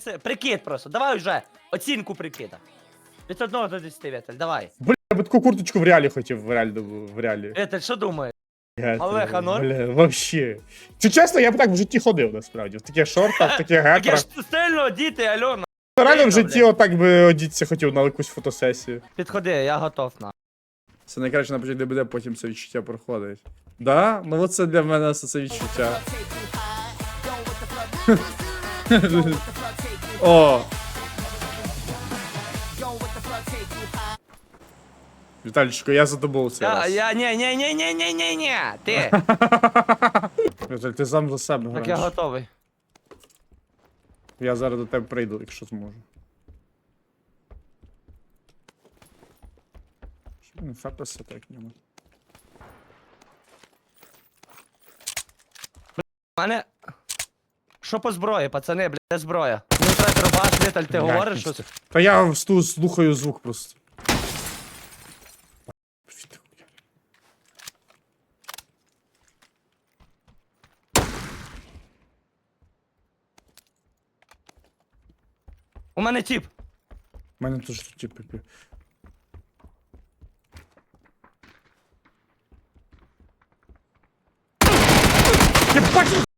Це Прикид просто, давай вже оцінку прикида. Від 1 до 10, Віталь, давай. Бля, я би таку курточку в реалі хотів, в реалі. В реалі. Віталь, що думаєш? Я Олег, тебе. Бля, вообще. Чи чесно, я б так в житті ходив, насправді. В таких шортах, в таких Так я гетрах. ж стильно одіти, Альона. Реально в стильно, житті блядь. отак би одітися хотів на якусь фотосесію. Підходи, я готов на. Це найкраще на початку ДБД, потім це відчуття проходить. Да? Ну от це для мене це відчуття. О! Віталічко, я за тобою цей Я, раз. я, ні, ні, ні, ні, ні, ні, ні, ти. Віталь, ти сам за себе Так я граєш. готовий. Я зараз до тебе прийду, якщо зможу. Не фепеса так нема. У мене... Що по зброї, пацани, бля, де зброя? Ну, треба рубаш, Віталь, ти Блядь, говориш ну щось? Та я всту слухаю звук просто. У мене тіп. У мене теж тут типу. пі- Єбать!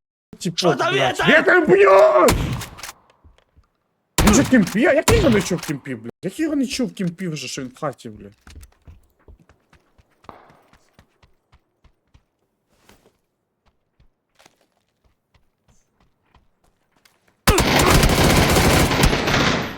Типу, Що там є, Я тебе б'ю! Він же кімпі, а як я його не чув в кімпі, блядь? Як я його не чув в кімпі вже, що він в хаті, блядь?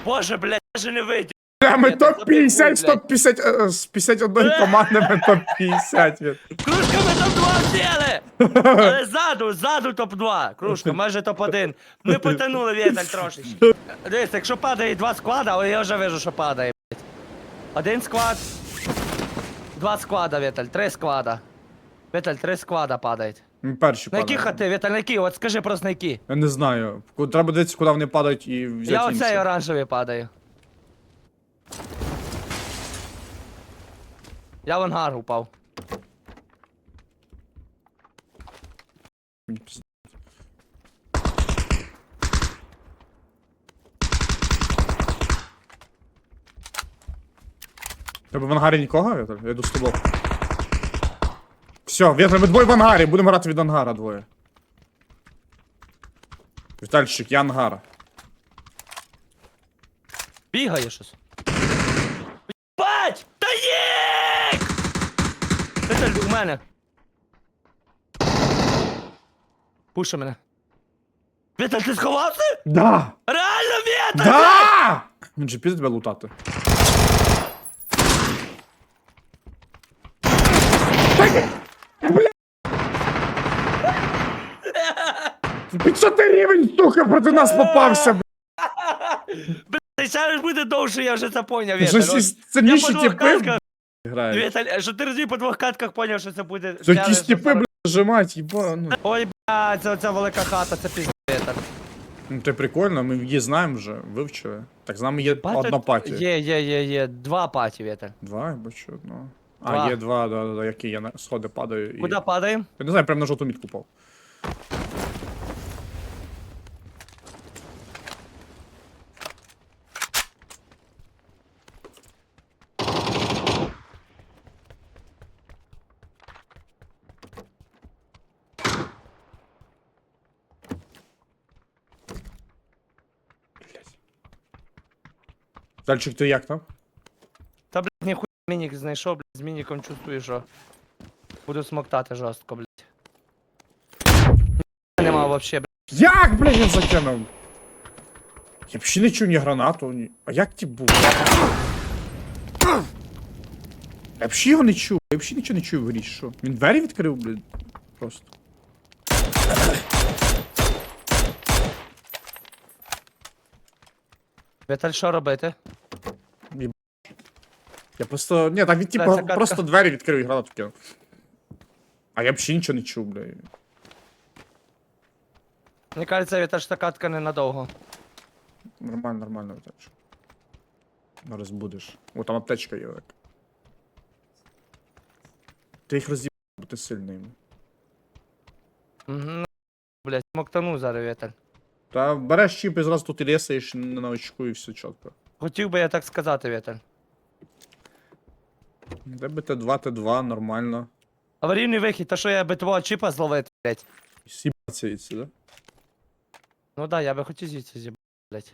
Боже, блядь, даже не вийти. Бля, ми топ-50 з забий, блядь. топ-50, е, з 51 команди ми топ-50, блядь. Кружка, топ-2 взяли! Але ззаду, ззаду топ-2. Кружка, майже топ-1. Ми потянули Віталь трошечки. Дивись, якщо падає два склада, але я вже вижу, що падає, блядь. Один склад. Два склада, Віталь, три склада. Віталь, три склада падають. Ми перші На які хати, Віталь, на які? От скажи просто на які. Я не знаю. Ку- Треба дивитися, куди вони падають і взяти Я інші. оцей оранжевий падаю. Я в ангар упав. Пізд- Тебе в ангарі нікого, Віталь? Я йду з тобою. Все, Віталь, ми двоє в ангарі, будемо грати від ангара двоє. Вітальчик, я ангар. Бігає щось. Бать! Та є! Віталь, у мене. Пуша мене. Віталь, ти сховався? Да! Реально, Віталь! Да! Він же піде тебе лутати. Бля! 500 рівень, сука, проти нас попався, бля. Блядь, зараз буде довше, я вже це поняв, Що Віталь. От сильніші Я по двох типи катках, грають. Віталь, що ти розумів, по двох катках поняв, що це буде. Це взяли, якісь що типи, зараз- бля, зажимають, їба, ну. Ой, бля, це оця велика хата, це пізде. Віталь. Ну, це прикольно, ми її знаємо вже, вивчили. Так з нами є Бачу, одна паті. Є, є, є, є. Два паті, вітер. Два, я бачу одного. А, Два. є два, да, да, да, які я на сходи падаю і. Куди падаємо? Я не знаю, прям на жовту мітку пав. Дальчик, ти як там? Та, блядь, ніхуя мінік знайшов, блядь, з мініком чувствую, що буду смоктати жорстко, блядь. Нема вообще, блядь. Як, блядь, я закинув? Я взагалі не чув ні гранату, ні. А як ті був? Я взагалі його не чув. Я взагалі нічого не чув в грі, що? Він двері відкрив, блядь. Просто. Віталь, що робити? Я просто. Ні, так він типу катка. просто двері відкрив і гранату кинув. А я взагалі нічого не чув, блядь. Мені кажеться, Віталь, що та катка ненадовго. Нормально, нормально, аптечка. Зараз будеш. О, там аптечка є, так. Ти їх роз'їбав, бо ти сильний. Угу. Блядь, смоктану зараз, Віталь. Та береш чіп і зразу тут і лісаєш на новичку і все чітко. Хотів би я так сказати, Віталь. Де би Т2, Т2, нормально. Аварійний вихід, та що я би твого чіпа зловити, блядь. Сібаться і да? Ну да, я би хотів звідси зібрати, блядь.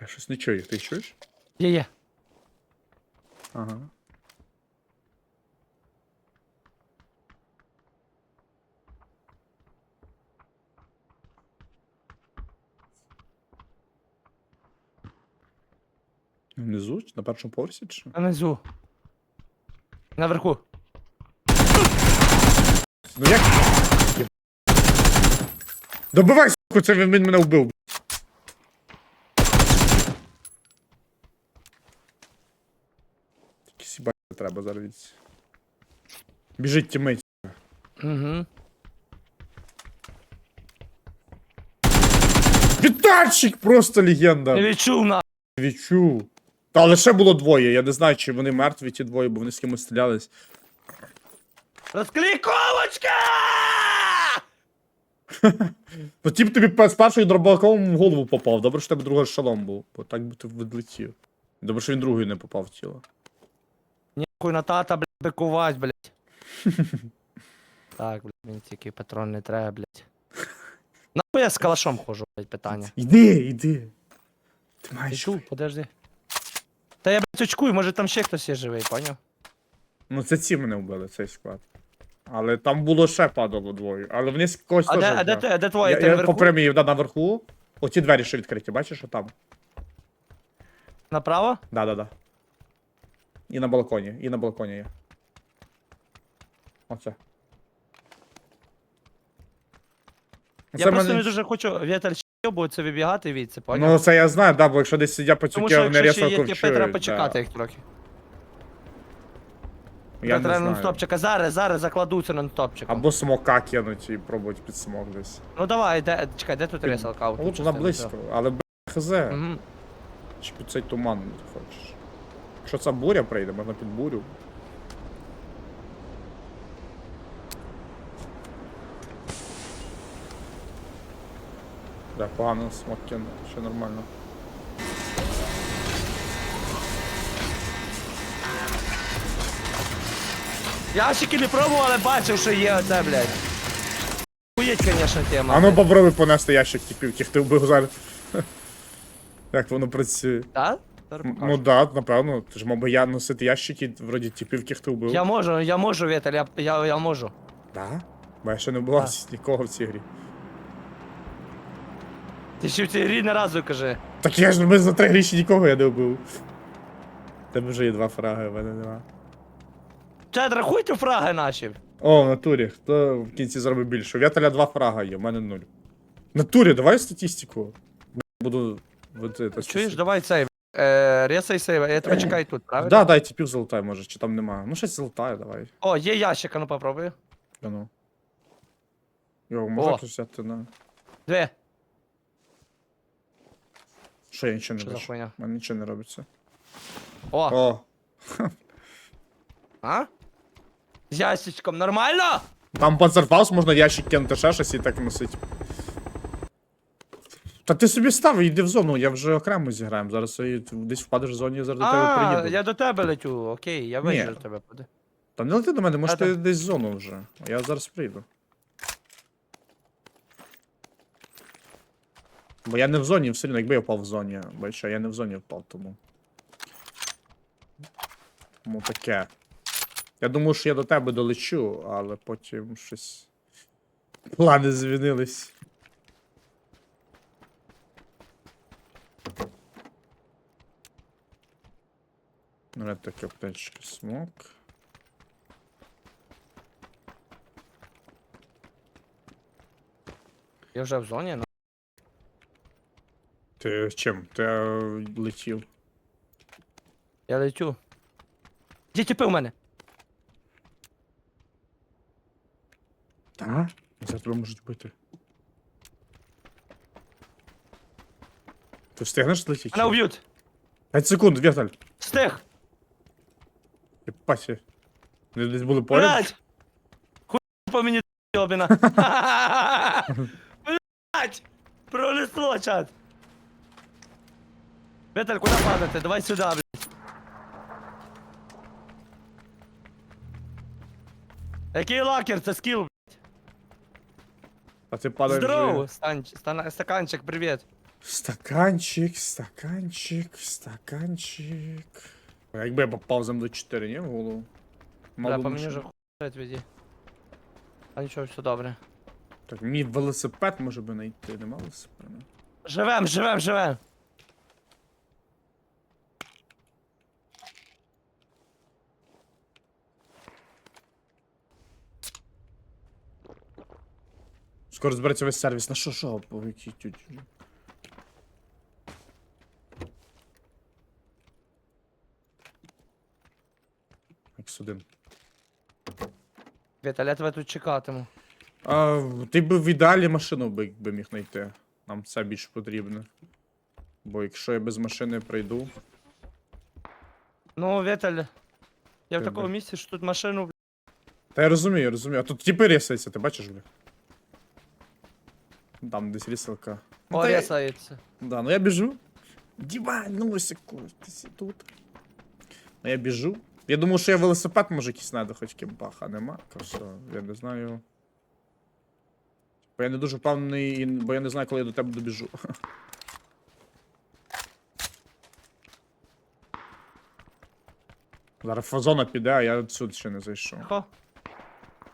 Я щось не чую, ти чуєш? Є, є. Ага. Внизу? На першому поверсі чи? що? Внизу. Наверху. Ну як? Добивай, сука, це він, мене вбив. Тільки сібати треба зараз. Біжить тімейт. Угу. Вітальчик просто легенда. Не відчув на. Відчув. Та лише було двоє. Я не знаю, чи вони мертві ті двоє, бо вони з кимось стрілялись. Розкліковочка! Тіп тобі з першої дробаком в голову попав. Добре, що в тебе другий шалом був, бо так би ти відлетів. Добре, що він другий не попав в тіло. Ніхуй на тата, блядь, бикувать, блядь. так, блядь, мені тільки патрон не треба, блядь. Нахуй я з калашом ходжу, блядь, питання. Іди, іди. Ти маєш. Іду, подожди. Та я, блядь, очкую, може там ще хтось є живий, поняв? Ну це ці мене вбили, цей склад. Але там було ще падало двоє. Але вони з когось А теж. де, а де, вбили. де твоє? я, Ти я наверху? по прямій да, наверху. Оті двері ще відкриті, бачиш, що там? Направо? Да, да, да. І на балконі, і на балконі є. Оце. Я просто не дуже хочу вітер бо вибігати від це, поняв? Ну це я знаю, да, бо якщо десь сидять Тому пацюки, що вони якщо ще різко є тіпи, треба ковчують. почекати Да. їх трохи. Я треба не знаю. нон-стопчика. Зараз, зараз закладуться нон-стопчиком. Або смока кинуть і пробують під смок десь. Ну давай, де, чекай, де тут ресалка? От вона близько, але б хз. Угу. Чи під цей туман ти хочеш. Якщо це буря прийде, можна під бурю. Да, погано смок кинув, ще нормально. Ящики не пробував, але бачив, що є оце, блядь. Хуєть, конечно, тема. А ну попробуй понести ящик типів, тих ти вбив зараз. Як воно працює? Так? Ну да, напевно. Ти ж мав би я носити ящики, вроді типів, ких ти вбив. Я можу, я можу, Віталь, я, я, я можу. Да? Бо я ще не вбивав нікого в цій грі. Ти ще в цій грі не разу кажи. Так я ж ми за три гріші нікого я не вбив. В Тебе вже є два фраги, в мене нема. Чат, рахуйте фраги наші. О, в натурі, хто в кінці зробив більше? У Вятеля два фрага є, в мене нуль. В натурі, давай статистику. Буду. вот это, Чуєш, давай цей. Е, ресай сейв, я тебе чекаю тут, правильно? Да, дай типів золотай, може, чи там нема. Ну щось золотає, давай. О, є ящик, а ну попробуй. А ну. Йо, можна О. взяти на. Дві. Що я нічого не Що за бачу. хуйня? У мене нічого не робиться. О, О, а? З ящичком, нормально? там панцерфаус можна ящик кинути ще щось і так носить. Та ти собі став і йди в зону, я вже окремо зіграємо. Зараз і десь впадеш в зоні, я зараз до тебе А, приїду. я до тебе летю, окей, я Ні. вижу тебе. Та не лети до мене, може А, ти десь в зону вже. Я зараз прийду. Бо я не в зоні, все одно, якби я впав в зоні. Бо що, я не в зоні впав, тому. Тому таке. Я думаю, що я до тебе долечу, але потім щось. Плани змінились. Ну, таке аптечки смок. Я вже в зоні. Ти чим? Ти е, летів? Я летю. Де тіпи у мене? Так? Зараз тебе можуть бити. Ти встигнеш летіти? Мене уб'ють. 5 секунд, Віталь. Встиг. Єпасі. Ви десь були поряд? Блять! Хуй по мені. Блять! Пролисло, чат. Віталь, куди падати? Давай сюди, блядь. Який лакер? Це скіл. А ти падаєш. Здорово! вже. Стан... стан- Стаканчик, привіт. Стаканчик, стаканчик, стаканчик. А Якби я попав за М4, ні, в голову? Мало по мені вже хуй відведі. А нічого, все добре. Так, мій велосипед може би знайти, нема велосипеда? Живем, живем, живем. Скоро збереться весь сервіс. На що що? Тють? X1. Я тебе тут чекатиму. А, ти б в ідеалі машину би, би міг знайти. Нам це більш потрібно. Бо якщо я без машини прийду. Ну, Віталь, я в Ти такому би- місці, що тут машину, Та я розумію, я розумію. А тут тіпи рісаються, ти бачиш, бля? Там десь рісалка. Ну, та я- порісається. Да, ну я біжу. Діва, ну секунду, ти сі тут. Ну я біжу. Я думав, що я велосипед може якийсь знайду, хоч кімпах, а нема. То що, я не знаю. Бо я не дуже впевнений, і- бо я не знаю, коли я до тебе добіжу. Зараз фазона піде, а я сюди ще не зайшов. Тихо.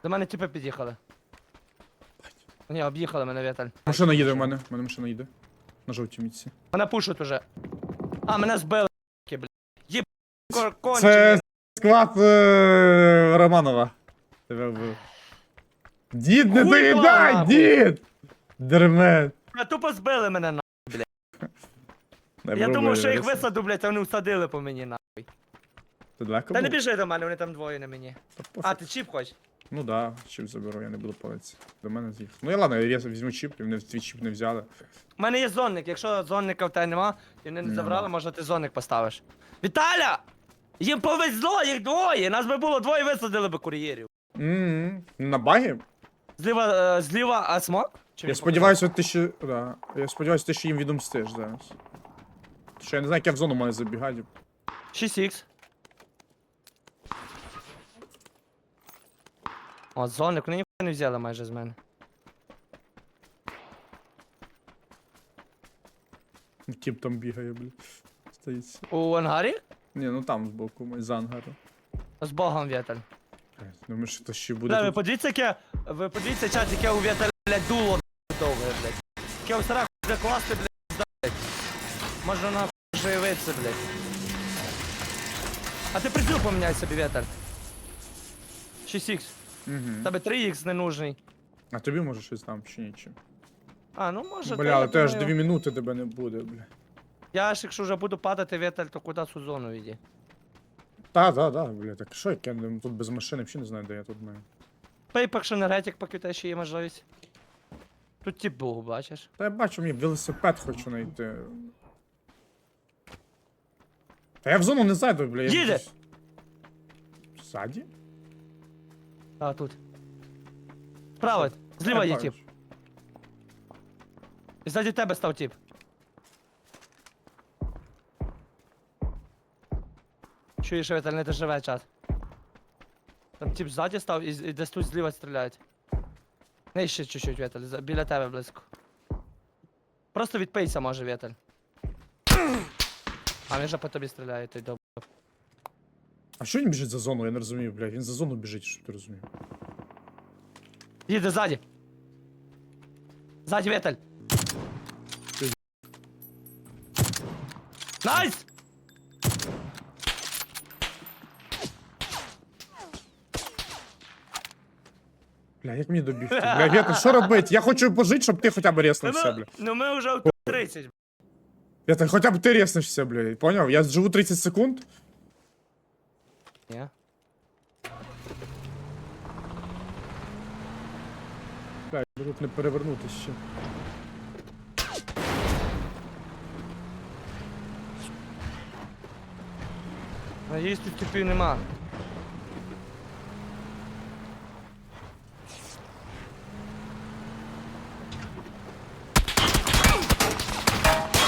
До мене типи під'їхали. Ні, об'їхали мене, Віталь. Машина їде в мене, в мене машина їде. На жовтій мітці. Мене пушать уже. А, мене збили, бля. Єб... кор- кончені. Це склад е, Романова. Тебе вбив. Дід, не Хуй доїдай, нахуй. дід! Дермет. Бля, Тупо збили мене, на. Дай Я думав, що їх висаду, блядь, а вони всадили по мені, на. Та не біжи до мене, вони там двоє на мені. А, ти чіп хочеш? Ну да, чіп заберу, я не буду палитися. До мене з'їхав. Ну я ладно, я візьму чіп, і вони твій чіп не взяли. У мене є зонник, якщо зонника в тебе нема, і вони не забрали, може ти зонник поставиш. Віталя! Їм повезло, їх двоє! Нас би було двоє висадили би кур'єрів. Ммм, на багі? Зліва, е, зліва, а смок? Чи Я він сподіваюся, ти ще. Да. Я сподіваюся, ти ще їм відомстиш зараз. Що я не знаю, як я в зону маю забігати. показав? 6х. О, зонник, вони ніхуя не взяли майже з мене. Тіп там бігає, бля. Стоїть. У ангарі? Ні, ну там збоку, май за ангаром. З Богом, Віталь. Блядь, Думаю, що то ще Бля, буде. ви тут. подивіться, яке, ви подивіться чат, яке у Віталя, блядь, дуло довге, блядь. Яке у старах буде класти, блядь, здать. Можна нахуй живитися, блядь. А ти приціл поміняй собі, Віталь. 6х. Мгм. Тебе 3х не нужний. А тобі може щось там чи нічим. А, ну може, Бля, я але теж думаю- дві минути тебе не буде, бля. Я ж якщо вже буду падати, Віталь, то куди цю зону йди? Та, да, да, бля, так що як я тут без машини взагалі не знаю, де я тут маю. Пейпакш енергетик, поки тебе ще є можливість. Тут тип був, бачиш. Та я бачу, мені велосипед хочу знайти. Та я в зону не зайду, бля. я Їде! десь- Ззаді? А, тут. Справа, зліва є тип. І ззаді тебе став тип. Чуєш, Віталь, не доживе час. Там тип ззаді став і, і десь тут зліва стріляють. Не ще чуть-чуть, Віталь, за- біля тебе близько. Просто відпийся, може, Віталь. А він вже по тобі стріляє, той доб. А що він біжить за зону? Я не розумію, бля. Він за зону біжить, що ти розумієш? Їде ззаді. Ззаді, Віталь. Ти- Найс! Бля, як мені добігти? Бля, Вєта, що робити? Я хочу пожити, щоб ти хоча б Ну рєснувся, бля. ну ми вже в 30. Вєта, хоча б ти рєснешся, бля. Поняв? Я живу 30 секунд. Ні? Чекай, тут не перевернути ще. Надіюсь, тут типів нема.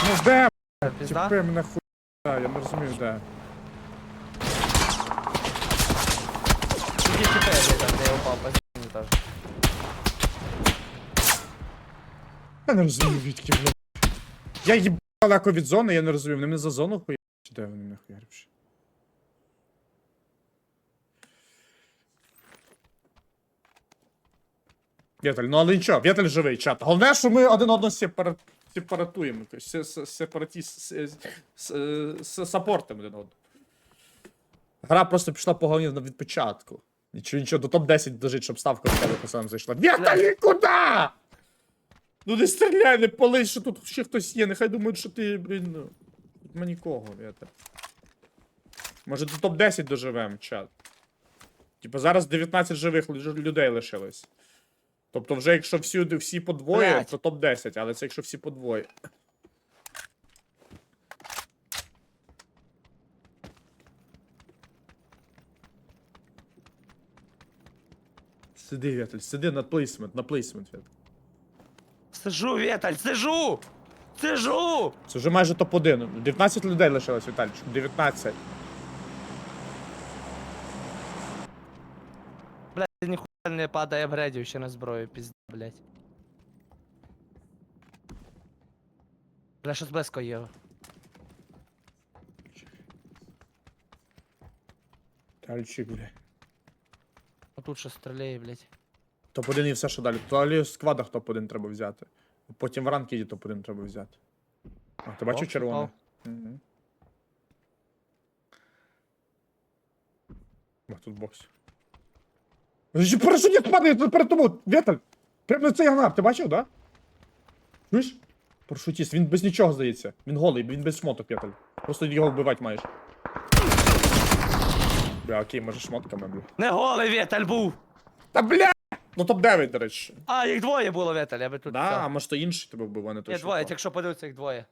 Ну де, Пізда? мене хуй, я не розумію де. Там не упав, теж. Я не розумію, відки, блядь. Я їб далеко від зони, я не розумію. Вони мене за зону хуя. Чи де вони мене хуярять? Вєталь, ну але нічого, Вєталь живий, чат. Головне, що ми один одного сепара... сепаратуємо. якось, се- се- Сепараті... с- с- с- Сапортимо один одного. Гра просто пішла по голові від початку. Нічого, нічого, до топ-10 дожить, щоб ставка в тебе сам зайшла. Вєталь, куди? Ну не стріляй, не пали, що тут ще хтось є. Нехай думають, що ти, блін, ну. Тут Нема нікого, Вєталь. Може до топ-10 доживем, чат. Типа зараз 19 живих людей лишилось. Тобто, вже якщо всюди всі по двоє, Блядь. то топ-10, але це якщо всі по двоє. Сиди, Вєталь, сиди на плейсмент, на плейсмент, Вєталь. Сижу, Віталь, сижу! Сижу! Це вже майже топ-1. 19 людей лишилось, Віталічку. 19. Блядь, ніхуя не падає в гредів ще на зброю, пізда, блядь. Бля, щось близько є. Віталічик, бля. Отут щось стріляє, блядь. Топ-1 і все, що далі. Далі в сквадах топ-1 треба взяти. Потім в ранкіді топ-1 треба взяти. А, ти бачив червоне? Угу. Ох, тут бокс. Ще парашутіст падає тут перед тобою, Вєталь! Прямо на цей гранат, ти бачив, да? Чуєш? Парашутіст, він без нічого здається. Він голий, він без шмоток, Вєталь. Просто його вбивати маєш. Бля, окей, може шмотками, бля. Не голий Віталь був! Та бля! Ну топ-9, до речі. А, їх двоє було, Віталь, я би тут. Да, а може то інший тебе вбив, а не той, Є що двоє, впав. якщо подивитися, їх двоє.